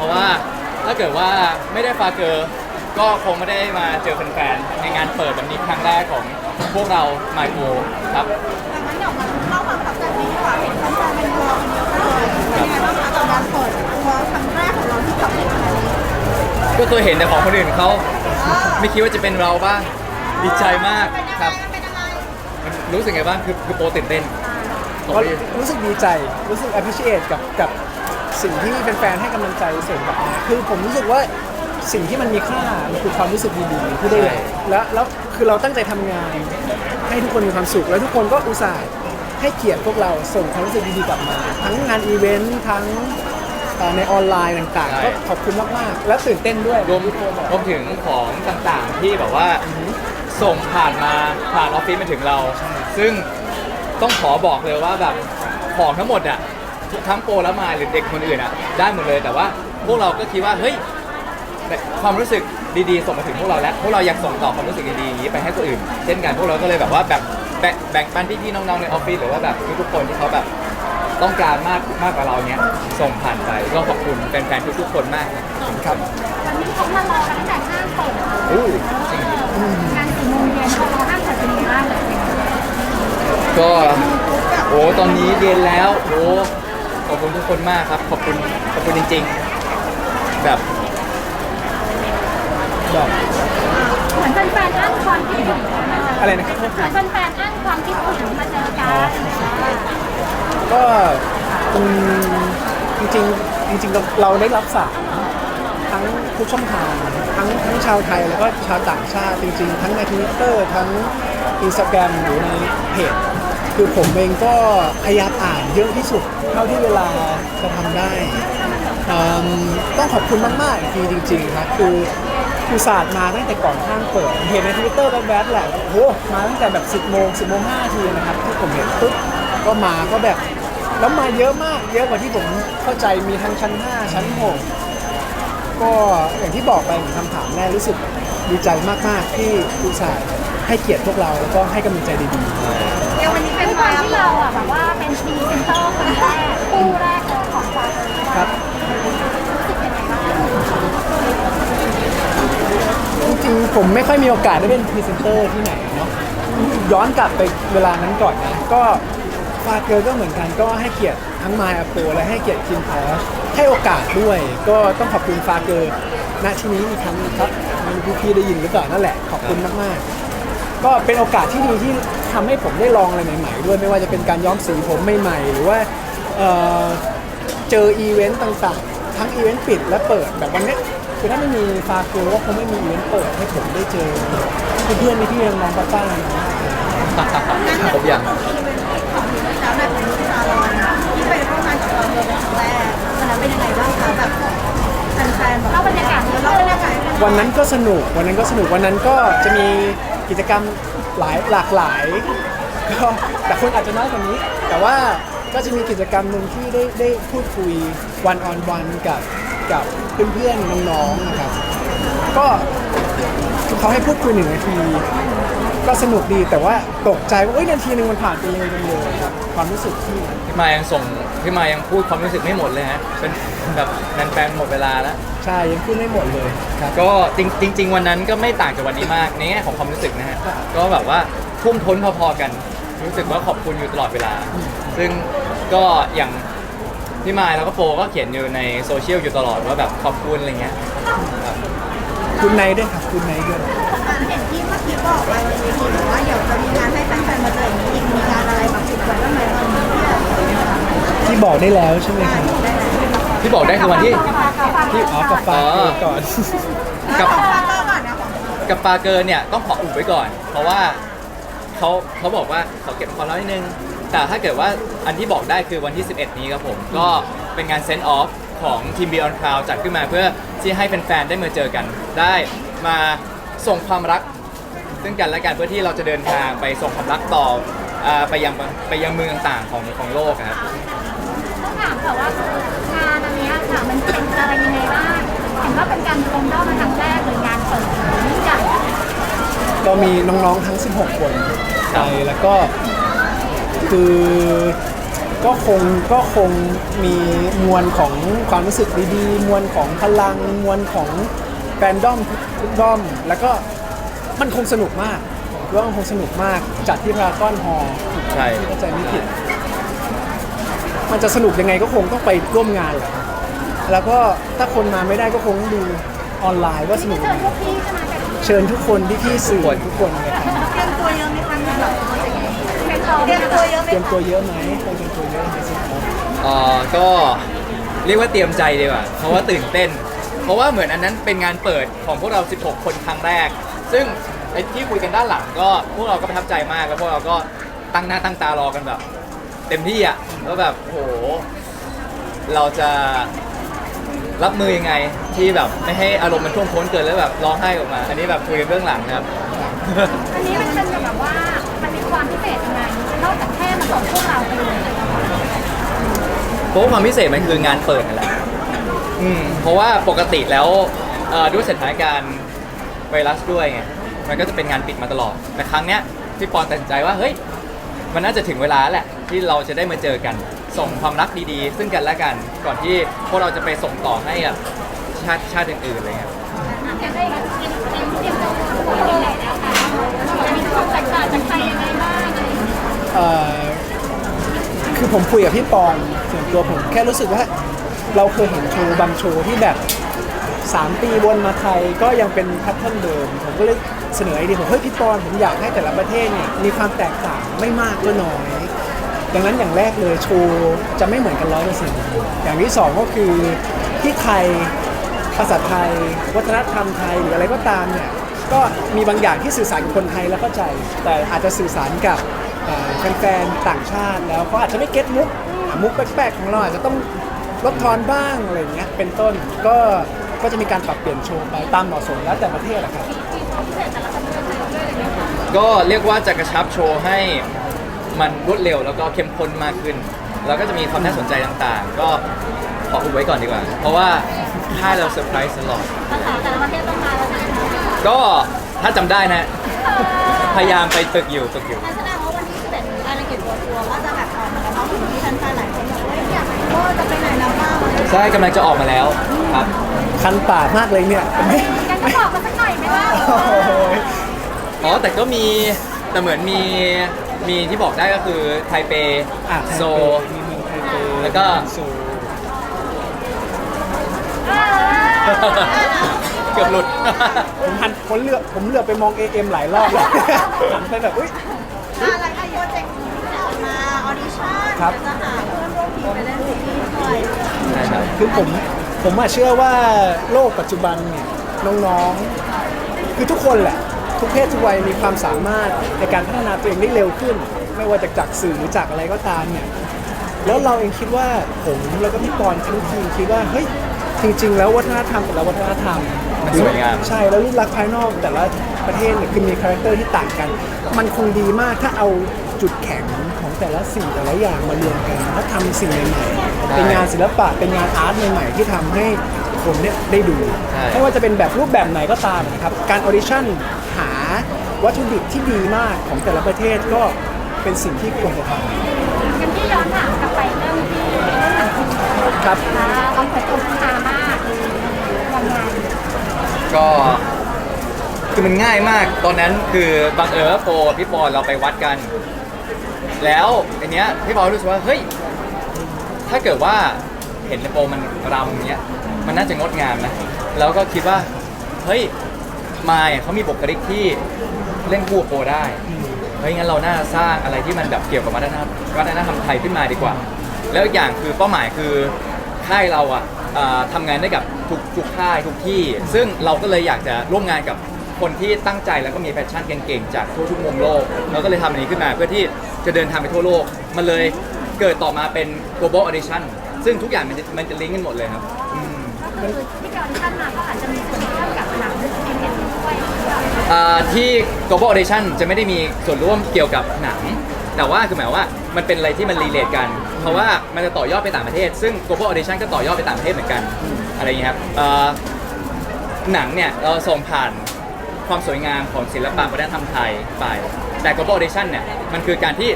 เพราะว่าถ้าเกิดว่าไม่ได้ฟาเกอร์ก็คงไม่ได้มาเจอแฟนๆในงานเปิดแบบนี้ครั้งแรกของพวกเราไมโครครับดังนั้นเดี๋ยวมาเล่าความประทับใจนี้ดีกว่าเห็นแฟนๆเป็นวอลกันเยอะมากเลยเป็นยังไงบ้างคะกับการเปิดวอลครั้งแรกของเราที่กับเด็กขนนี้ก็เคยเห็นแต่ของคนอื่นเขาไม่คิดว่าจะเป็นเราบ้างดีใจมากเป็นยังคไงรับเป็นยังไงมันรู้สึกไงบ้างคือคือโปรตื่นเต้นก็รู้สึกดีใจรู้สึก appreciate กับกับ สิ่งที่แฟนๆให้กำลังใจส่งกลับมาคือผมรู้สึกว่าสิ่งที่มันมีค่ามันคือความรู้สึกดีๆที่ได้แล้วแล้วคือเราตั้งใจทำงาน ให้ทุกคนมีความสุข แล้วทุกคนก็อุตส่าห์ให้เกียรติพวกเราส่งความรู้สึกดีๆกลับมา ทั้งงานอีเวนต์ทั้งเอ่อในออนไลน์ต่างๆ ก็ขอบคุณมากๆ และตื่นเต้นด้วย รวมรวมถึงของต่างๆที่แบบว่าส่งผ่านมาผ่านออฟฟิศมาถึงเรา ซึ่งต้องขอบอกเลยว่าแบบของทั้งหมดอะ ทั้งโปรและมายหรือเด็กคนอื่นอะได้หมดเลยแต่ว่าพวกเราก็คิดว่าเฮ้ยแต่ความรู้สึกดีๆส่งมาถึงพวกเราแล้วพวกเราอยากส่งต่อความรู้สึกดีๆอย่างนี้ไปให้คนอื่น เช่นกันพวกเราก็เลยแบบว่าแบบแบ่งแบ่งปันพี่ๆน้องๆในออฟฟิศหรือว่าแบบทุกๆคนที่เขาแบบต้องการมากมากกว่าเราเนี้ยส่งผ่านไปก็ขอบคุณแฟนๆทุกๆคนมากนะครับวันนี้เขามารอกันตั้งแต่ห้างเปิดอู้จริงงานสี่โมงเย็นพอรอห้างเปิดเป็นยังไงบ้างเลยก็โอ้ตอนนี้เย็นแล้วโอ้ ขอบคุณทุกคนมากครับ ขอบคุณขอบคุณจริง ๆ แบบดอกเหมือนแฟนๆอ้างความคิดถึงอะไรนะครับเหมือนแฟนๆอ้างความคิดถึงมาเจอกันก็อืมจริงๆจริงๆเราเราได้รับสารทั้งทุกช่องทางทั้งทั้งชาวไทยแล้วก็ชาวต่างชาติจริง ๆ ทั้งในทวิตเตอร์ทั้งอินสตาแกรมหรือในเพจคือผมเองก็พยายามอ่านเยอะที่สุด เท่าที่เวลาจะทำได้เอิ่มต้องขอบคุณมากๆอีกทีจริงๆครับคืออุตส่าห์มาตั้งแต่ก่อนห้างเปิด เห็นในทวิตเตอร์แวบๆแหละโอ้โหมาตั้งแต่แบบ 10โมง10โมง5นาทีนะครับที่ผมเห็นปุ๊บก็มาก็แบบแล้วมาเยอะมาก เยอะกว่าที่ผมเข้าใจมีทั้งชั้น 5 ชั้น 6 ก็อย่างที่บอกไปเหมือนคำถามแรกรู้สึกดีใจมากๆที่อุตส่าห์ให้เกียรติพวกเราแล้วก็ให้กำลังใจดีเดี๋ย วันนี้เป็นวยวควาที่เราอะแบบว่าเป็นพรีเซนเตอร์คนแรกคู่แรกเลยของฟาเตอร์ครับรู้สึกยังไงบ้างจริงๆผมไม่ค่อยมีโอกาสได้เป็นพรีเซนเตอร์ที่ไหนเนาะย้อนกลับไปเวลานั้นก่อนนะก็ฟาเกอร์ก็เหมือนกันก็ให้เกียรติทั้งมายอโปและให้เกียรติคิมพอชให้โอกาสด้วย ก็ต้องขอบคุณฟาเกอร์ณที่นี้อีกครั้งนึงครับมันพี่ๆได้ยินหรือเปล่านั่นแหละขอบคุณมากๆ ก็เป็นโอกาสที่ดีที่ทำให้ผมได้ลองอะไรใหม่ ๆ ด้วยไม่ว่าจะเป็นการย้อมสีผมใหม่ๆหรือว่าเอ่อเจออีเวนต์ต่างๆ ทั้งอีเวนต์ปิดและเปิดแบบวันเนี้ยคือถ้าไม่มีฟาเกอร์ก็คงไม่มีอีเวนต์เปิดให้ผมได้เจอเพื่อนๆพี่ๆน้องๆป้าๆนะครบอย่างของแล้วในของลูกซาลอนที่ไปร่วมงานกับเราเป็นครั้งแรกวันนั้นเป็นยังไงบ้างคะแบบแฟนๆแบบเล่าบรรยากาศเราบรรยากาศให้ฟังวันนั้นก็สนุกวันนั้นก็สนุกวันนั้นก็จะมี กิจกรรมหลายหลากหลายก็แต่คนอาจจะน้อยกว่านี้ แต่ว่าก็จะมีกิจกรรมหนึ่งที่ได้ได้พูดคุยวันออนวันกับกับเพื่อนๆน้องๆนะครับ ก็เขาให้พูดคุยหนึ่งนาที ก็สนุกดีแต่ว่าตกใจว่าเอ้ยนาทีหนึ่งมันผ่านไปเร็วจังเลยครับความรู้สึกที่พี่มายังส่งพี่มายังพูดความรู้สึกไม่หมดเลยฮะเป็นแบบแฟนๆหมดเวลาแล้ว ใช่ยังพูดไม่หมดเลยครับก็จริงจริง ๆ วันนั้นก็ไม่ต่างจากวันนี้มากในแง่ของความรู้สึกนะฮะก็แบบว่าทุ่มท้นพอๆกัน รู้สึกว่าขอบคุณอยู่ตลอดเวลา ซึ่งก็อย่างพี่มายแล้วก็โฟก็เขียนอยู่ในโซเชียลอยู่ตลอดว่าแบบขอบคุณอะไรเงี้ยครับคุณไนท์ด้วยครับคุณไนท์ด้วย เห็นที่เมื่อกี้บอกไปวันนี้บอกว่าเดี๋ยวจะมีงานให้แฟนๆมาเจออย่างนี้อีกมีงานอะไรแบบติดไว้บ้างไหมตอนนี้ที่แบบที่บอกได้แล้วใช่ไหมครับที่บอกได้คือวันที่ที่อ๋อกับฟ้าเกย์ก่อนกับของฟาเตอร์ก่อนนะของกับปาเกอร์เนี่ยต้องขออุบไว้ก่อน เพราะว่าเขาเขาบอกว่าเขาเก็บความลับนิดนึง แต่ถ้าเกิดว่าอันที่บอกได้คือวันที่ 11 นี้ครับผม ก็เป็นงานเซนต์ออฟของทีม Beyond Cloud จัดขึ้นมาเพื่อที่ให้แฟนๆได้มาเจอกัน ได้มา ส่งความรัก ซึ่งกันและกันเพื่อที่เราจะเดินทางไปส่งความรักต่ออ่าไปยังไปยังเมืองต่างๆของของโลกอะครับ ต้องถามแต่ว่างานอันเนี้ยค่ะมันเป็นอะไรยังไงบ้างเห็นว่าเป็นการรวมยอดมาครั้งแรกเลยงานเปิดยิ่งใหญ่ก็มีน้องๆทั้ง 16 คนไปแล้วก็คือก็คงก็คงมีมวลของความรู้สึกดีๆ มวลของพลัง มวลของ แฟนดอมทุกด้อม แล้วก็มันคงสนุกมากผมว่ามันคงสนุกมากจัดที่พารากอนฮอลล์ใช่ที่เข้าใจไม่ผิด มันจะสนุกยังไงก็คงต้องไปร่วมงานแหละครับแล้วก็ถ้าคนมาไม่ได้ก็คงดูออนไลน์ว่าสนุกเชิญพวกพี่ใช่ไหมกันเชิญทุกคนที่พี่ๆสื่อทุกคนเลยครับเตรียมตัวเยอะไหมคะเนี่ยแบบโปรเจกต์นี้เป็นต่อเตรียมตัวเยอะไหมเตรียมคะตัวเยอะไหมต้องเตรียมตัวเยอะไหมสิครับเอ่อก็เรียกว่าเตรียมใจดีกว่าเพราะว่าตื่นเต้นเพ ราะว่าเหมือนอันนั้นเป็นงานเปิดของพวกเรา 16 คนครั้งแรก ซึ่งไอ้ที่คุยกันด้านหลังก็พวกเราก็ประทับใจมากแล้วพวกเราก็ตั้งหน้าตั้งตารอกันแบบ เต็มที่อะแล้วแบบโอ้โห เราจะรับมือยังไงที่แบบไม่ให้อารมณ์มันท่วมท้นเกินแล้วแบบร้องไห้ออกมา อันนี้แบบคุยกันเบื้องหลังนะครับ อันนี้มันเป็นแบบว่ามันมีความพิเศษยังไงนอกจากแค่มาส่งพวกเราไปเลยเพราะว่าความพิเศษมันคืองานเปิดนั่นแหละ อืมเพราะว่าปกติแล้วเอ่อด้วยสถานการณ์ไวรัสด้วยไงมันก็จะเป็นงานปิดมาตลอด แต่ครั้งเนี้ยพี่ปอนตัดสินใจว่าเฮ้ยมันน่าจะถึงเวลาแหละที่เราจะได้มาเจอกัน ส่งความรักดีๆ ซึ่งกันและกันก่อนที่พวกเราจะไปส่งต่อให้กับชาติชาติอื่นๆอะไรเงี้ยได้เตรียมตรียมเตรียยังไงแล้วคะมีความแตกต่างจากใครยังไงบ้างอะไรอย่างเงี้ยเอ่อคือผมคุยกับพี่ปอนส่วนตัวผมแค่รู้สึกว่า เราเคยเห็นโชว์บางโชว์ที่แบบ 3 ปีวนมาไทยก็ยังเป็นแพทเทิร์นเดิม ผมก็เลยเสนอไอเดียผมเฮ้ยพี่ปอนผมอยากให้แต่ละประเทศเนี่ยมีความแตกต่างไม่มากก็น้อย ดังนั้นอย่างแรกเลยโชว์จะไม่เหมือนกันร้อยเปอร์เซ็นต์อย่างที่สองก็คือที่ไทยภาษาไทย วัฒนธรรมไทยหรืออะไรก็ตามเนี่ยก็มีบางอย่างที่สื่อสารกับคนไทยแล้วเข้าใจ แต่อาจจะสื่อสารกับแฟนๆต่างชาติแล้วเขาอาจจะไม่เก็ตมุกมุกแปลกๆของเราอาจจะต้อง ลดทอนบ้างอะไรอย่างเงี้ยเป็นต้นก็ก็จะมีการปรับเปลี่ยนโชว์ไปตามเหมาะสมแล้วแต่ประเทศแหละครับ ก็เรียกว่าจะกระชับโชว์ให้มันรวดเร็วแล้วก็เข้มข้นมากขึ้น แล้วก็จะมีความน่าสนใจต่างๆ ก็ขออุบไว้ก่อนดีกว่า เพราะว่าถ้าเราเซอร์ไพรส์ตลอด ภาษาแต่ละประเทศต้องมาแล้วนะก็ถ้าจำได้นะ พยายามไปฝึกอยู่ฝึกอยู่ งั้นแสดงว่าวันที่11รายละเอียดตัวตัวว่าจะแบบออกมาแล้วถึงที่แฟนๆหลายคนแบบว่าอยากรู้ว่าจะไปไหนแล้วบ้างอะไรอย่างเงี้ยใช่กำลังจะออกมาแล้วครับ คันปากมากเลยเนี่ยกันก็บอกมาสักหน่อยไหมว่าโอ้โหอ๋อแต่ก็มีแต่เหมือนมีมีที่บอกได้ก็คือไทเปอะโซมีเมืองไทเปแล้วก็ โซเกือบหลุด ผมหันผมเลือกผมเลือกไปมอง AM หลายรอบแล้วหันไปแบบอุ้ย อะไรคะโปรเจกต์ที่ออกมาออดิชั่นครับ จะหาเพื่อนร่วมทีมไปเล่นซีรีส์ด้วยใช่ครับ คือผมผมอะเชื่อว่าโลกปัจจุบันเนี่ยน้องๆ คือทุกคนแหละ ทุกเพศทุกวัยมีความสามารถในการพัฒนาตัวเองได้เร็วขึ้น ไม่ว่าจากจากสื่อหรือจากอะไรก็ตามเนี่ยแล้วเราเองคิดว่าผมแล้วก็พี่ปอนทั้งทีมคิดว่าเฮ้ยจริง ๆ แล้ววัฒนธรรมแต่ละวัฒนธรรมมันสวยงาม ใช่แล้วรูปลักษณ์ภายนอกแต่ละประเทศเนี่ยคือมีคาแรคเตอร์ที่ต่างกัน มันคงดีมากถ้าเอาจุดแข็งของ แต่ละสิ่งแต่ละอย่างมารวมกันแล้วทำสิ่งใหม่ๆเป็นงานศิลปะเป็นงานอาร์ตใหม่ๆที่ทำให้คนเนี่ยได้ดูใช่ ไม่ว่าจะเป็นแบบรูปแบบไหนก็ตามนะครับการออดิชั่นหาวัตถุดิบที่ดีมากของแต่ละประเทศก็เป็นสิ่งที่ควรจะทกันที่ย้อนถามกลับไปเรื่องที่เรื่องหนังคุณำครับต้องเปิดตัวคามากวันงานก็คือมันง่ายมากตอนนั้นคือบังเอิญว่าโฟพี่ปอนเราไปวัดกัน แล้วอันเนี้ยพี่ปอนรู้สึกว่าเฮ้ยถ้าเกิดว่าเห็นในโปรมันรำอย่างเงี้ยมันน่าจะงดงามนะแล้วก็คิดว่าเฮ้ยมายเขามีบุคลิกที่เล่นคู่กับโปรได้เฮ้ยงั้นเราน่าสร้างอะไรที่มันแบบเกี่ยวกับวัฒนธรรมวัฒนธรรมไทยขึ้นมาดีกว่า แล้วอีกอย่างคือเป้าหมายคือค่ายเราอะอ่าทำงานได้กับทุกทุกค่ายทุกที่ ซึ่งเราก็เลยอยากจะร่วมงานกับ คนที่ตั้งใจแล้วก็มีแพชชั่นเก่งๆ จากทั่วทุกมุมโลก เราก็เลยทำอันนี้ขึ้นมาเพื่อที่จะเดินทางไปทั่วโลก มันเลยเกิดต่อมาเป็น global audition ซึ่งทุกอย่างมันจะมันจะลิงก์กันหมดเลยครับอืมก็คือที่ย้อนขั้นมาก็อาจจะมีส่วนร่วมกับหนังเรื่องนี้ด้วยอ่าที่ global audition จะไม่ได้มีส่วนร่วมเกี่ยวกับหนัง แต่ว่าคือหมายว่ามันเป็นอะไรที่มันรีเลทกัน เพราะว่ามันจะต่อยอดไปต่างประเทศ ซึ่ง global audition ก็ต่อยอดไปต่างประเทศเหมือนกัน อะไรอย่างเงี้ยครับเอ่อหนังเนี่ยเราส่งผ่าน ความสวยงามของศิลปะวัฒนธรรมไทยไป แต่ global audition เนี่ยมันคือการที่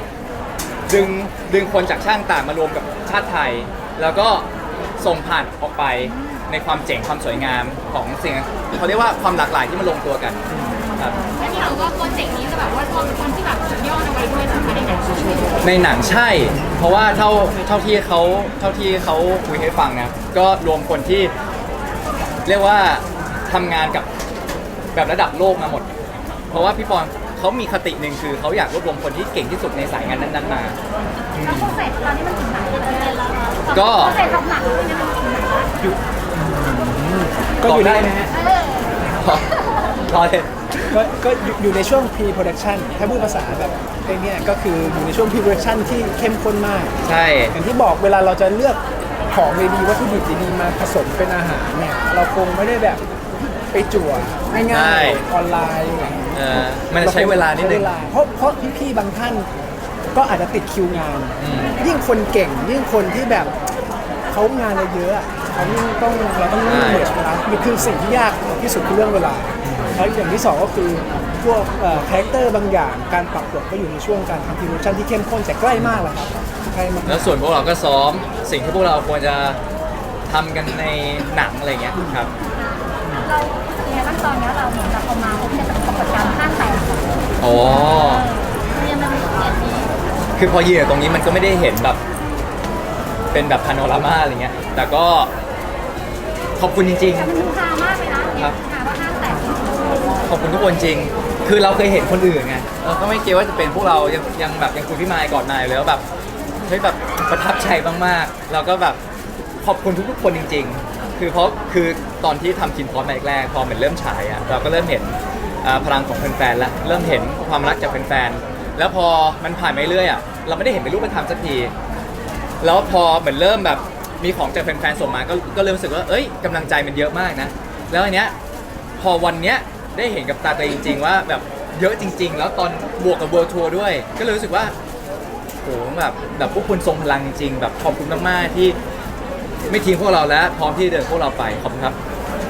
ดึงดึงคนจากชาติต่างมารวมกับชาติไทย แล้วก็ส่งผ่านออกไปในความเจ๋งความสวยงามของสิ่งเขาเรียกว่าความหลากหลายที่มันลงตัวกันครับแล้วที่เราก็โปรเจกต์นี้จะแบบว่ารวมคนที่แบบสุดยอดเอาไว้ด้วยนะคะในหนังในหนังใช่ เพราะว่าเท่าเท่าที่เขาเท่าที่เขาคุยให้ฟังนะก็รวมคนที่เรียกว่าทำงานกับ แบบระดับโลกมาหมด เพราะว่าพี่ปอนเขามีคติหนึ่งคือเขาอยากรวบรวมคนที่เก่งที่สุดในสายงานนั้นๆมา แล้วโปรเซสตอนนี้มันถึงไหนแล้วก็ โปรเซสทำหนังมันจะถึงไหนแล้วก็อยู่บอกได้ในไหมฮะเออพอพอเลยก็ก็อยู่อยู่ในช่วง pre production ถ้าพูดภาษาแบบไอ้เนี่ยก็คืออยู่ในช่วง pre production ที่เข้มข้นมาก ใช่ อย่างที่บอกเวลาเราจะเลือกของดีๆวัตถุดิบดีๆมาผสมเป็นอาหารเนี่ยเราคงไม่ได้แบบ ไปจั่วง่ายๆออนไลน์อะไรอย่างเงี้ยเออมันจะใช้เวลานิดนึง ใช้เวลาเพราะเพราะพี่ๆบางท่าน ก็อาจจะติดคิวงาน อืม ยิ่งคนเก่ง ยิ่งคนที่แบบเขางานเราเยอะอะเขายิ่งต้องเราต้องเลือกเหมือนเวลานี่คือสิ่งที่ยากที่สุดคือเรื่องเวลาแล้วอย่างที่สองก็คือพวกคาแรคเตอร์บางอย่าง การปรับบทก็อยู่ในช่วงการทำพิมพ์ชั่นที่เข้มข้นแต่ใกล้มากแล้วครับใกล้มากแล้วส่วนพวกเราก็ซ้อมสิ่งที่พวกเราควรจะทำกันในหนังอะไรเงี้ยครับ เราในขั้นตอนนี้เราเหมือนกับเอามาผมจะเป็นปรากฏการณ์ข้างแตกอ๋อ เรียนมันเป็นอย่างนี้คือพอยืนอยู่ตรงนี้มันก็ไม่ได้เห็นแบบ เป็นแบบพาโนรามาอะไรเงี้ย แต่ก็ขอบคุณจริง แต่มันฮือฮามากเลยนะเนี่ยฮาว่าห้างแตกๆขอบคุณทุกคนจริง คือเราเคยเห็นคนอื่นไง เราก็ไม่เกี่ยวว่าจะเป็นพวกเรา ยังยังแบบยังคุยพี่มายก่อนนายเลยว่าแบบเฮ้ยแบบประทับใจมากๆ เราก็แบบขอบคุณทุกๆคนจริง ๆ คือเพราะคือตอนที่ทำคินพอสแรกๆพอมันเริ่มฉายอะเราก็เริ่มเห็นอ่าพลังของแฟนๆแล้วเริ่มเห็นความรักจากแฟนๆแล้วพอมันผ่านไปเรื่อยอะเราไม่ได้เห็นเป็นรูปธรรมสักที แล้วพอเหมือนเริ่มแบบมีของจากแฟนๆส่งมาก็ก็เริ่มรู้สึกว่าเอ้ยกำลังใจมันเยอะมากนะ แล้วอันเนี้ยพอวันเนี้ยได้เห็นกับตาตัวเองจริงๆว่าแบบเยอะจริง ๆ แล้วตอนบวกกับเวิร์ทัวร์ด้วย ก็เลยรู้สึกว่าโหแบบแบบพวกคุณทรงพลังจริงๆแบบขอบคุณมากๆที่ ไม่ทิ้งพวกเราแล้วพร้อมที่จะเดินพวกเราไปขอบคุณครับ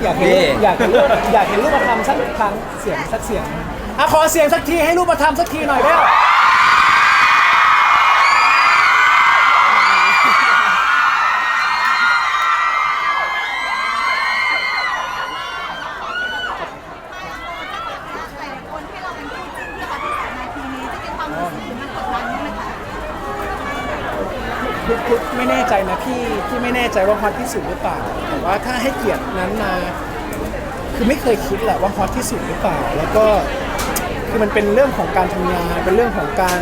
อยากเห็นนี่ อยากเห็นรูปอยากเห็นรูปธรรมสักครั้งเสียงสักเสียงอะขอเสียงสักทีให้รูปธรรมสักทีหน่อยได้ไหม แต่คนที่เราเป็นคู่จิ้นที่เขาที่สามนาทีนี้จะเป็นความรู้สึกมันกดดันไหมคะ คือคือไม่แน่ใจนะพี่พี่ไม่แน่ใจว่าฮอตที่สุดหรือเปล่า แต่ว่าถ้าให้เกียรตินั้นมา คือไม่เคยคิดแหละว่าฮอตที่สุดหรือเปล่า แล้วก็คือมันเป็นเรื่องของการทำงาน เป็นเรื่องของการ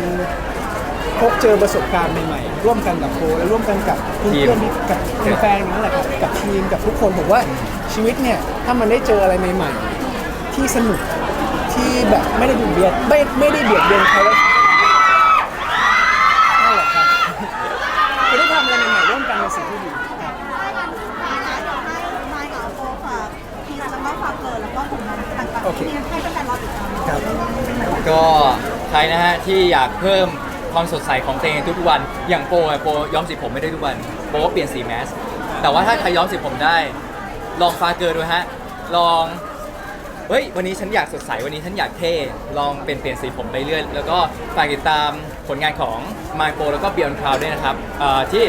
พบเจอประสบการณ์ใหม่ๆร่วมกันกับโคและร่วมกันกับเพื่อนๆที่กับแฟนๆนั่นแหละครับกับทีมกับทุกคนผมว่าชีวิตเนี่ยถ้ามันได้เจออะไรใหม่ ๆ ที่สนุกที่แบบไม่ได้เบียดเบียนไม่ไม่ได้เบียดเบียนใครแล้วนั่นแหละครับ จะได้ทำอะไรใหม่ๆร่วมกันเป็นสิ่งที่ดี ถ้างั้นสุดท้ายแล้วเดี๋ยวให้ไมค์กับโฟฝากทีแล้วก็ฝากเกิดแล้วก็ผลงานต่างๆที่ให้แฟนๆรอติดตาม ครับ ก็ใครนะฮะ ที่อยากเพิ่มความสดใสของตัวเองทุกๆวัน อย่างโปรอะโปรย้อมสีผมไม่ได้ทุกวัน โปรก็เปลี่ยนสีแมส แต่ว่าถ้าใครย้อมสีผมได้ ลองฟาเกอร์ดูฮะ ลอง เฮ้ย วันนี้ฉันอยากสดใส วันนี้ฉันอยากเท่ ลองเปลี่ยนเปลี่ยนสีผมไปเรื่อย แล้วก็ฝากติดตามผลงานของ My Pro แล้วก็ Beyond Cloud ด้วยนะครับเอ่อที่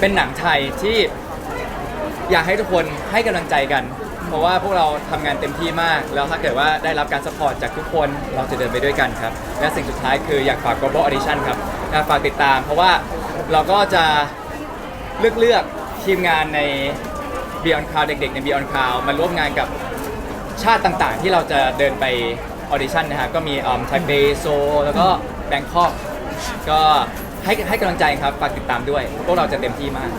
เป็นหนังไทยที่อยากให้ทุกคนให้กำลังใจกัน ราะว่าพวกเราทำงานเต็มที่มาก แล้วถ้าเกิดว่าได้รับการสปอร์ตจากทุกคนเราจะเดินไปด้วยกันครับ และสิ่งสุดท้ายคืออยากฝาก Global Audition ครับอยากฝากติดตาม เพราะว่าเราก็จะเลือกเลือกทีมงานใน Beyond Cloud เด็กๆ ใน Beyond Cloud มาร่วมงานกับชาติต่างๆ ที่เราจะเดินไปออดิชั่นนะฮะก็มีไทเปโซแล้วก็แบงคอกก็ ให้ให้กำลังใจครับ ฝากติดตามด้วย พวกเราจะเต็มที่มาก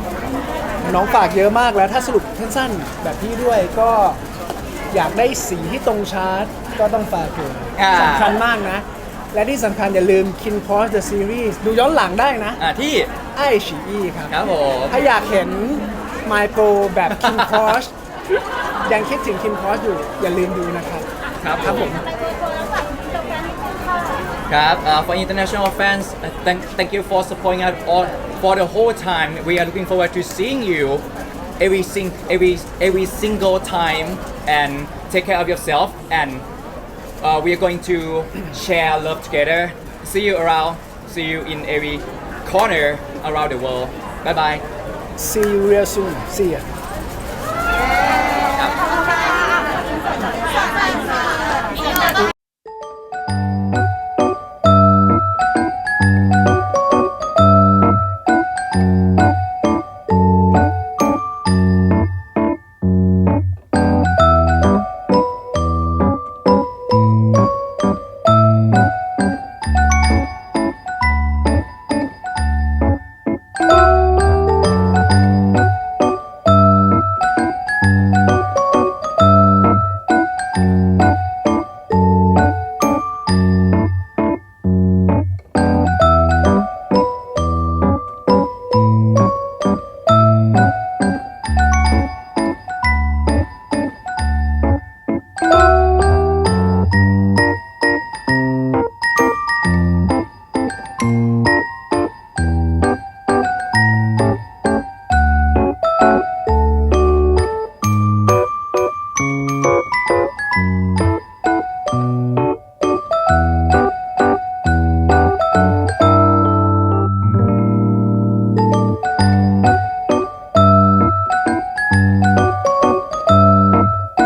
น้องฝากเยอะมากแล้วถ้าสรุปสั้นๆแบบพี่ด้วยก็อยากได้สีที่ตรงชาร์ตก็ต้องฝากเกินอ่า สำคัญมากนะ และที่สำคัญอย่าลืม Kin c o s the Series ดูย้อนหลังได้นะอ่าที่ไอฉีอีครับ ครับผม ถ้าอยากเห็น My Pro แบบ Kin c o s ยังคิดถึง Kin c o s อยู่อย่าลืมดูนะครับ ครับครับผผมมในเบอร์โทรแค่ะ ครับ uh, for international fans uh, thank thank you for supporting us all for the whole time we are looking forward to seeing you every sing every every single time and take care of yourself and uh, we are going to share love together see you around see you in every corner around the world bye bye see you real soon see ya